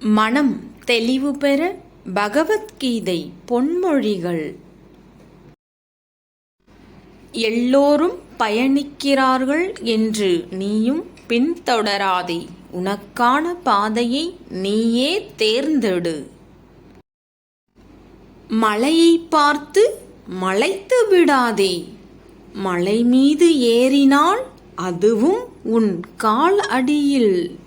மனம் தெளிவு பெற பகவத்கீதை பொன்மொழிகள். எல்லோரும் பயணிக்கிறார்கள் என்று நீயும் பின்தொடராதே. உனக்கான பாதையை நீயே தேர்ந்தெடு. மலையை பார்த்து மலைத்து விடாதே. மலை மீது ஏறினால் அதுவும் உன் கால் அடியில்.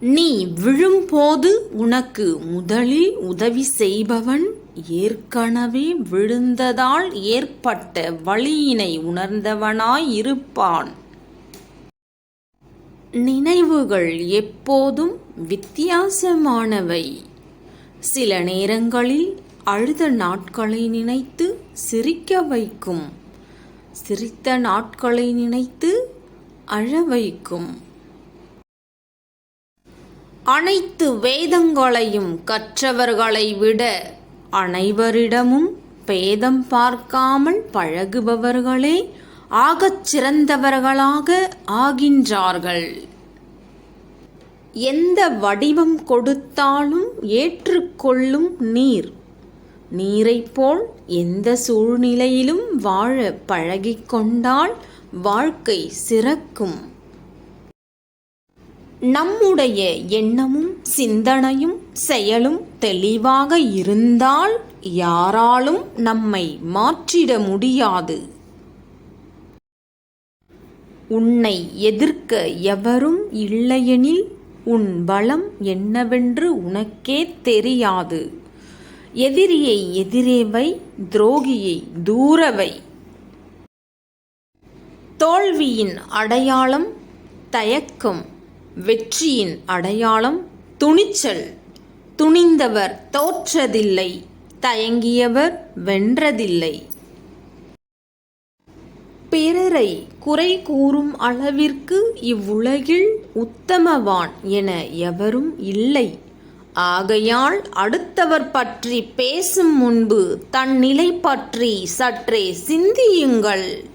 நீ விழும்போது உனக்கு முதலில் உதவி செய்பவன் ஏற்கனவே விழுந்ததால் ஏற்பட்ட வலியினை உணர்ந்தவனாயிருப்பான். நினைவுகள் எப்போதும் வித்தியாசமானவை. சில நேரங்களில் அழுத நாட்களை நினைத்து சிரிக்க வைக்கும். சிரித்த நாட்களை நினைத்து அழ வைக்கும். அனைத்து வேதங்களையும் கற்றவர்களை விட அனைவரிடமும் பேதம் பார்க்காமல் பழகுபவர்களே ஆகச் சிறந்தவர்களாக ஆகின்றார்கள். எந்த வடிவம் கொடுத்தாலும் ஏற்றுக்கொள்ளும் நீர் நீரைப் போல் எந்த சூழ்நிலையிலும் வாழ பழகிக்கொண்டால் வாழ்க்கை சிறக்கும். நம்முடைய எண்ணமும் சிந்தனையும் செயலும் தெளிவாக இருந்தால் யாராலும் நம்மை மாற்றிட முடியாது. உன்னை எதிர்க்க எவரும் இல்லையெனில் உன் பலம் என்னவென்று உனக்கே தெரியாது. எதிரியை எதிரேவை துரோகியை தூரவை தோல்வியின் அடையாளம் தயக்கம். வெற்றியின் அடையாளம் துணிச்சல். துணிந்தவர் தோற்றதில்லை தயங்கியவர் வென்றதில்லை. பிறரை குறை கூறும் அளவிற்கு இவ்வுலகில் உத்தமவான் என எவரும் இல்லை. ஆகையால் அடுத்தவர் பற்றி பேசும் முன்பு தன் நிலை பற்றி சற்றே சிந்தியுங்கள்.